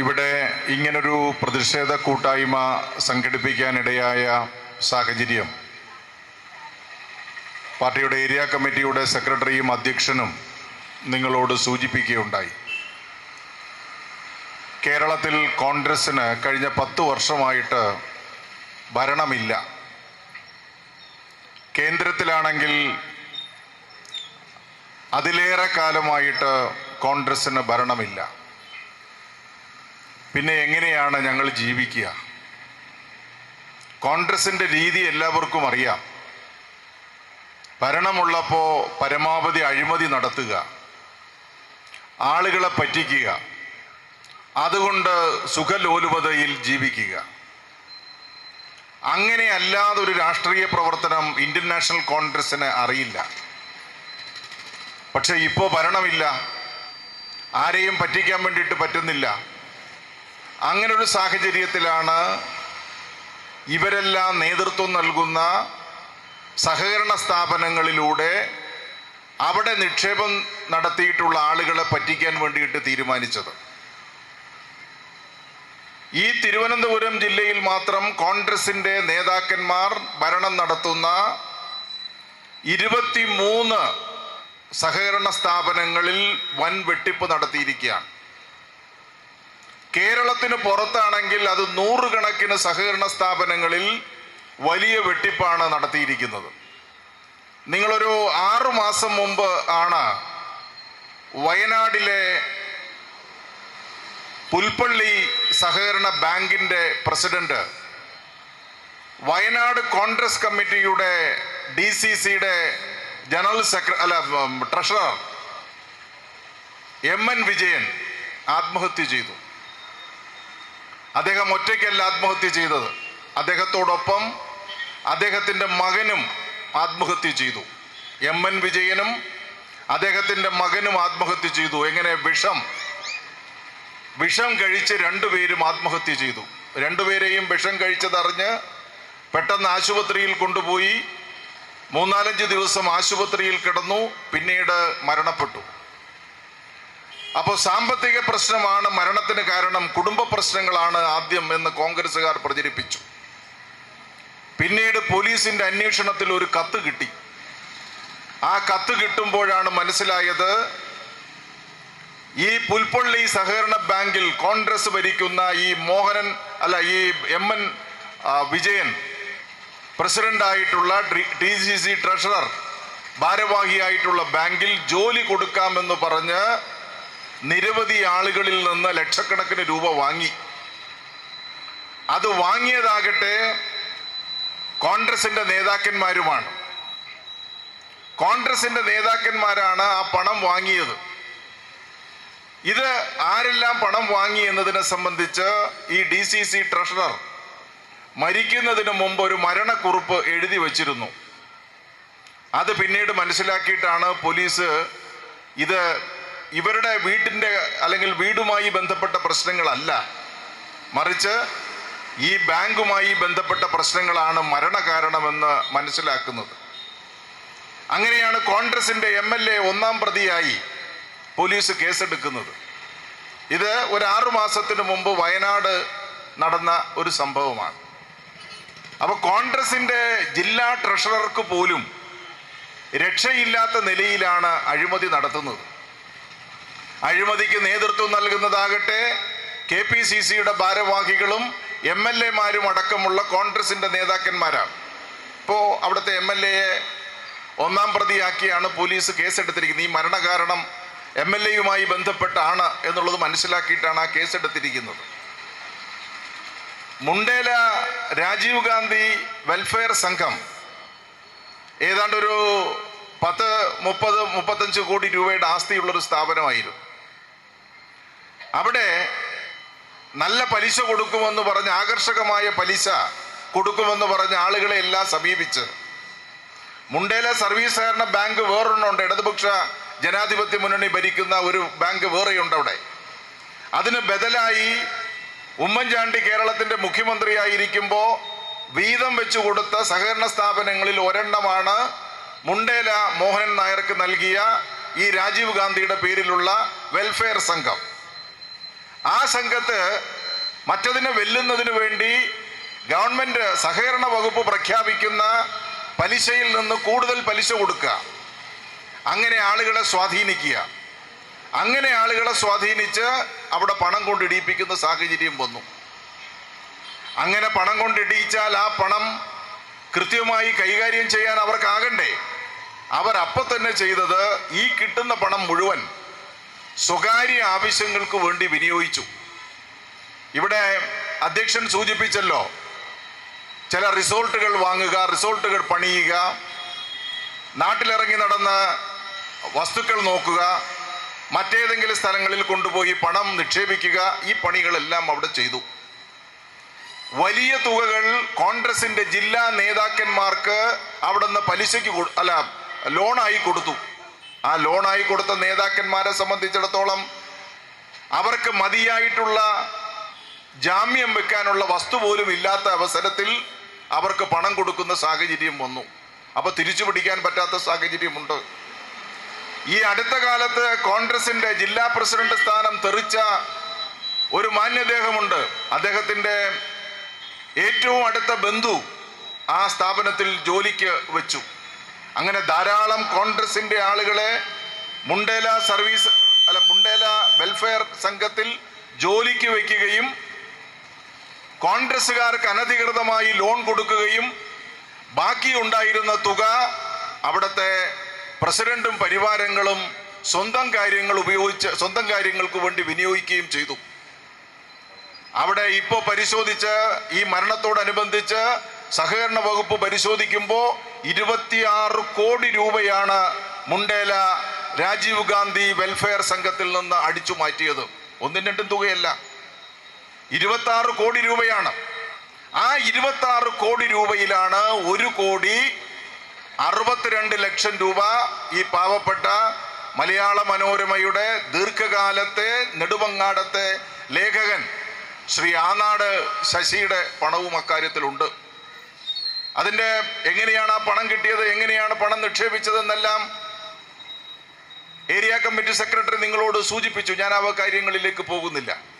ഇവിടെ ഇങ്ങനൊരു പ്രതിഷേധ കൂട്ടായ്മ സംഘടിപ്പിക്കാനിടയായ സാഹചര്യം. പാർട്ടിയുടെ ഏരിയ കമ്മിറ്റിയുടെ സെക്രട്ടറിയും അധ്യക്ഷനും നിങ്ങളോട് സൂചിപ്പിക്കുകയുണ്ടായി. കേരളത്തിൽ കോൺഗ്രസ്സിന് കഴിഞ്ഞ പത്ത് വർഷമായിട്ട് ഭരണമില്ല. കേന്ദ്രത്തിലാണെങ്കിൽ അതിലേറെ കാലമായിട്ട് കോൺഗ്രസ്സിന് ഭരണമില്ല. പിന്നെ എങ്ങനെയാണ് ഞങ്ങൾ ജീവിക്കുക? കോൺഗ്രസിന്റെ രീതി എല്ലാവർക്കും അറിയാം. ഭരണമുള്ളപ്പോൾ പരമാവധി അഴിമതി നടത്തുക. ആളുകളെ പറ്റിക്കുക. അതുകൊണ്ട് സുഖലോലുപതയിൽ ജീവിക്കുക. അങ്ങനെ അല്ലാതെ ഒരു രാഷ്ട്രീയ പ്രവർത്തനം ഇന്ത്യൻ നാഷണൽ കോൺഗ്രസിന് അറിയില്ല. പക്ഷേ ഇപ്പോൾ ഭരണമില്ല. ആരെയും പറ്റിക്കാൻ വേണ്ടിയിട്ട് പറ്റുന്നില്ല. അങ്ങനെ ഒരു സാഹചര്യത്തിലാണ് ഇവരെല്ലാം നേതൃത്വം നൽകുന്ന സഹകരണ സ്ഥാപനങ്ങളിലൂടെ അവിടെ നിക്ഷേപം നടത്തിയിട്ടുള്ള ആളുകളെ പറ്റിക്കാൻ വേണ്ടിയിട്ട് തീരുമാനിച്ചത്. ഈ തിരുവനന്തപുരം ജില്ലയിൽ മാത്രം കോൺഗ്രസിന്റെ നേതാക്കന്മാർ ഭരണം നടത്തുന്ന ഇരുപത്തിമൂന്ന് സഹകരണ സ്ഥാപനങ്ങളിൽ വൻ വെട്ടിപ്പ് നടത്തിയിരിക്കുകയാണ്. കേരളത്തിന് പുറത്താണെങ്കിൽ അത് നൂറുകണക്കിന് സഹകരണ സ്ഥാപനങ്ങളിൽ വലിയ വെട്ടിപ്പാണ് നടത്തിയിരിക്കുന്നത്. നിങ്ങളൊരു ആറു മാസം മുമ്പ് ആണ് വയനാടിലെ പുൽപ്പള്ളി സഹകരണ ബാങ്കിന്റെ പ്രസിഡന്റ് വയനാട് കോൺഗ്രസ് കമ്മിറ്റിയുടെ ഡി സി സിയുടെ ജനറൽ സെക്രട്ടറി അല്ല ട്രഷറർ എം എൻ വിജയൻ ആത്മഹത്യ ചെയ്തു. അദ്ദേഹം ഒറ്റയ്ക്കല്ല ആത്മഹത്യ ചെയ്തത്. അദ്ദേഹത്തോടൊപ്പം അദ്ദേഹത്തിന്റെ മകനും ആത്മഹത്യ ചെയ്തു. എം എൻ വിജയനും അദ്ദേഹത്തിന്റെ മകനും ആത്മഹത്യ ചെയ്തു. എങ്ങനെ? വിഷം. വിഷം കഴിച്ച് രണ്ടുപേരും ആത്മഹത്യ ചെയ്തു. രണ്ടുപേരെയും വിഷം കഴിച്ചതറിഞ്ഞ് പെട്ടെന്ന് ആശുപത്രിയിൽ കൊണ്ടുപോയി. മൂന്നാലഞ്ച് ദിവസം ആശുപത്രിയിൽ കിടന്നു. പിന്നീട് മരണപ്പെട്ടു. അപ്പോൾ സാമ്പത്തിക പ്രശ്നമാണ് മരണത്തിന് കാരണം കുടുംബ പ്രശ്നങ്ങളാണ് ആദ്യം എന്ന് കോൺഗ്രസ്സുകാർ പ്രചരിപ്പിച്ചു. പിന്നീട് പോലീസിന്റെ അന്വേഷണത്തിൽ ഒരു കത്ത് കിട്ടി. ആ കത്ത് കിട്ടുമ്പോഴാണ് മനസ്സിലായത് ഈ പുൽപ്പള്ളി സഹകരണ ബാങ്കിൽ കോൺഗ്രസ് ഭരിക്കുന്ന ഈ മോഹനൻ അല്ല ഈ എം എൻ വിജയൻ പ്രസിഡന്റായിട്ടുള്ള ഡി സി സി ട്രഷറർ ഭാരവാഹിയായിട്ടുള്ള ബാങ്കിൽ ജോലി കൊടുക്കാമെന്ന് പറഞ്ഞ് നിരവധി ആളുകളിൽ നിന്ന് ലക്ഷക്കണക്കിന് രൂപ വാങ്ങി. അത് വാങ്ങിയതാകട്ടെ കോൺഗ്രസിന്റെ നേതാക്കന്മാരുമാണ്. കോൺഗ്രസിന്റെ നേതാക്കന്മാരാണ് ആ പണം വാങ്ങിയത്. ഇത് ആരെല്ലാം പണം വാങ്ങി എന്നതിനെ സംബന്ധിച്ച് ഈ ഡി സി സി ട്രഷറർ മരിക്കുന്നതിന് മുമ്പ് ഒരു മരണക്കുറിപ്പ് എഴുതി വച്ചിരുന്നു. അത് പിന്നീട് മനസ്സിലാക്കിയിട്ടാണ് പോലീസ് ഇത് ഇവരുടെ വീട്ടിന്റെ അല്ലെങ്കിൽ വീടുമായി ബന്ധപ്പെട്ട പ്രശ്നങ്ങളല്ല. മറിച്ച് ഈ ബാങ്കുമായി ബന്ധപ്പെട്ട പ്രശ്നങ്ങളാണ് മരണകാരണമെന്ന് മനസ്സിലാക്കുന്നത്. അങ്ങനെയാണ് കോൺഗ്രസിന്റെ എം എൽ എ ഒന്നാം പ്രതിയായി പോലീസ് കേസെടുക്കുന്നത്. ഇത് ഒരു ആറു മാസത്തിന് മുമ്പ് വയനാട് നടന്ന ഒരു സംഭവമാണ്. അപ്പോൾ കോൺഗ്രസിന്റെ ജില്ലാ ട്രഷറർക്ക് പോലും രക്ഷയില്ലാത്ത നിലയിലാണ് അഴിമതി നടത്തുന്നത്. അഴിമതിക്ക് നേതൃത്വം നൽകുന്നതാകട്ടെ കെ പി സി സിയുടെ ഭാരവാഹികളും എം എൽ എമാരും അടക്കമുള്ള കോൺഗ്രസിന്റെ നേതാക്കന്മാരാണ്. ഇപ്പോൾ അവിടുത്തെ എം എൽ എയെ ഒന്നാം പ്രതിയാക്കിയാണ് പോലീസ് കേസെടുത്തിരിക്കുന്നത്. ഈ മരണകാരണം എം എൽ എയുമായി ബന്ധപ്പെട്ടാണ് എന്നുള്ളത് മനസ്സിലാക്കിയിട്ടാണ് ആ കേസെടുത്തിരിക്കുന്നത്. മുണ്ടേല രാജീവ് ഗാന്ധി വെൽഫെയർ സംഘം ഏതാണ്ടൊരു പത്ത് മുപ്പത് മുപ്പത്തഞ്ച് കോടി രൂപയുടെ ആസ്തിയുള്ളൊരു സ്ഥാപനമായിരുന്നു. അവിടെ നല്ല പലിശ കൊടുക്കുമെന്ന് പറഞ്ഞ് ആകർഷകമായ പലിശ കൊടുക്കുമെന്ന് പറഞ്ഞ ആളുകളെ എല്ലാം സമീപിച്ച്. മുണ്ടേല സർവീസ് സഹകരണ ബാങ്ക് വേറൊരെണ്ണമുണ്ട് ഇടതുപക്ഷ ജനാധിപത്യ മുന്നണി ഭരിക്കുന്ന ഒരു ബാങ്ക് വേറെയുണ്ട് അവിടെ. അതിന് ബദലായി ഉമ്മൻചാണ്ടി കേരളത്തിന്റെ മുഖ്യമന്ത്രിയായിരിക്കുമ്പോൾ വീതം വെച്ചു കൊടുത്ത സഹകരണ സ്ഥാപനങ്ങളിൽ ഒരെണ്ണമാണ് മുണ്ടേല മോഹനൻ നായർക്ക് നൽകിയ ഈ രാജീവ് ഗാന്ധിയുടെ പേരിലുള്ള വെൽഫെയർ സംഘം. ആ സംഘത്ത് മറ്റതിനെ വെല്ലുന്നതിന് വേണ്ടി ഗവൺമെന്റ് സഹകരണ വകുപ്പ് പ്രഖ്യാപിക്കുന്ന പലിശയിൽ നിന്ന് കൂടുതൽ പലിശ കൊടുക്കുക. അങ്ങനെ ആളുകളെ സ്വാധീനിക്കുക. അങ്ങനെ ആളുകളെ സ്വാധീനിച്ച് അവിടെ പണം കൊണ്ടിടിയിപ്പിക്കുന്ന സാഹചര്യം വന്നു. അങ്ങനെ പണം കൊണ്ടിടിയിച്ചാൽ ആ പണം കൃത്യമായി കൈകാര്യം ചെയ്യാൻ അവർക്കാകണ്ടേ. അവർ തന്നെ ചെയ്തത് ഈ കിട്ടുന്ന പണം മുഴുവൻ സ്വകാര്യ ആവശ്യങ്ങൾക്ക് വേണ്ടി വിനിയോഗിച്ചു. ഇവിടെ അധ്യക്ഷൻ സൂചിപ്പിച്ചല്ലോ ചില റിസോർട്ടുകൾ വാങ്ങുക റിസോർട്ടുകൾ പണിയുക നാട്ടിലിറങ്ങി നടന്ന് വസ്തുക്കൾ നോക്കുക മറ്റേതെങ്കിലും സ്ഥലങ്ങളിൽ കൊണ്ടുപോയി പണം നിക്ഷേപിക്കുക ഈ പണികളെല്ലാം അവിടെ ചെയ്തു. വലിയ തുകകൾ കോൺഗ്രസിന്റെ ജില്ലാ നേതാക്കന്മാർക്ക് അവിടുന്ന് പലിശയ്ക്ക് അല്ല ലോണായി കൊടുത്തു. ആ ലോണായി കൊടുത്ത നേതാക്കന്മാരെ സംബന്ധിച്ചിടത്തോളം അവർക്ക് മതിയായിട്ടുള്ള ജാമ്യം വെക്കാനുള്ള വസ്തു പോലും ഇല്ലാത്ത അവസരത്തിൽ അവർക്ക് പണം കൊടുക്കുന്ന സാഹചര്യം വന്നു. അപ്പൊ തിരിച്ചു പിടിക്കാൻ പറ്റാത്ത സാഹചര്യമുണ്ട് ഈ അടുത്ത കാലത്ത് കോൺഗ്രസിന്റെ ജില്ലാ പ്രസിഡന്റ് സ്ഥാനം തെറിച്ച ഒരു മാന്യദേഹമുണ്ട്. അദ്ദേഹത്തിന്റെ ഏറ്റവും അടുത്ത ബന്ധു ആ സ്ഥാപനത്തിൽ ജോലിക്ക് വെച്ചു. അങ്ങനെ ധാരാളം കോൺഗ്രസിന്റെ ആളുകളെ മുണ്ടേല സർവീസ് അല്ല മുണ്ടേല വെൽഫെയർ സംഘത്തിൽ ജോലിക്ക് വയ്ക്കുകയും കോൺഗ്രസ്സുകാർക്ക് അനധികൃതമായി ലോൺ കൊടുക്കുകയും ബാക്കി ഉണ്ടായിരുന്ന തുക അവിടുത്തെ പ്രസിഡന്റും പരിവാരങ്ങളും സ്വന്തം കാര്യങ്ങൾ ഉപയോഗിച്ച് സ്വന്തം കാര്യങ്ങൾക്ക് വേണ്ടി വിനിയോഗിക്കുകയും ചെയ്തു. അവിടെ ഇപ്പോൾ പരിശോധിച്ച് ഈ മരണത്തോടനുബന്ധിച്ച് സഹകരണ വകുപ്പ് പരിശോധിക്കുമ്പോൾ ഇരുപത്തിയാറ് കോടി രൂപയാണ് മുണ്ടേല രാജീവ് ഗാന്ധി വെൽഫെയർ സംഘത്തിൽ നിന്ന് അടിച്ചു മാറ്റിയത്. ഒന്നും രണ്ടും തുകയല്ല. ഇരുപത്തി കോടി രൂപയാണ്. ആ ഇരുപത്തി കോടി രൂപയിലാണ് ഒരു കോടി അറുപത്തിരണ്ട് ലക്ഷം രൂപ ഈ പാവപ്പെട്ട മലയാള മനോരമയുടെ ദീർഘകാലത്തെ നെടുമങ്ങാടത്തെ ലേഖകൻ ശ്രീ ആനാട് ശശിയുടെ പണവും അക്കാര്യത്തിലുണ്ട്. അതിന്റെ എങ്ങനെയാണ് ആ പണം കിട്ടിയത് എങ്ങനെയാണ് പണം നിക്ഷേപിച്ചതെന്നെല്ലാം ഏരിയ കമ്മിറ്റി സെക്രട്ടറി നിങ്ങളോട് സൂചിപ്പിച്ചു. ഞാൻ ആ കാര്യങ്ങളിലേക്ക് പോകുന്നില്ല.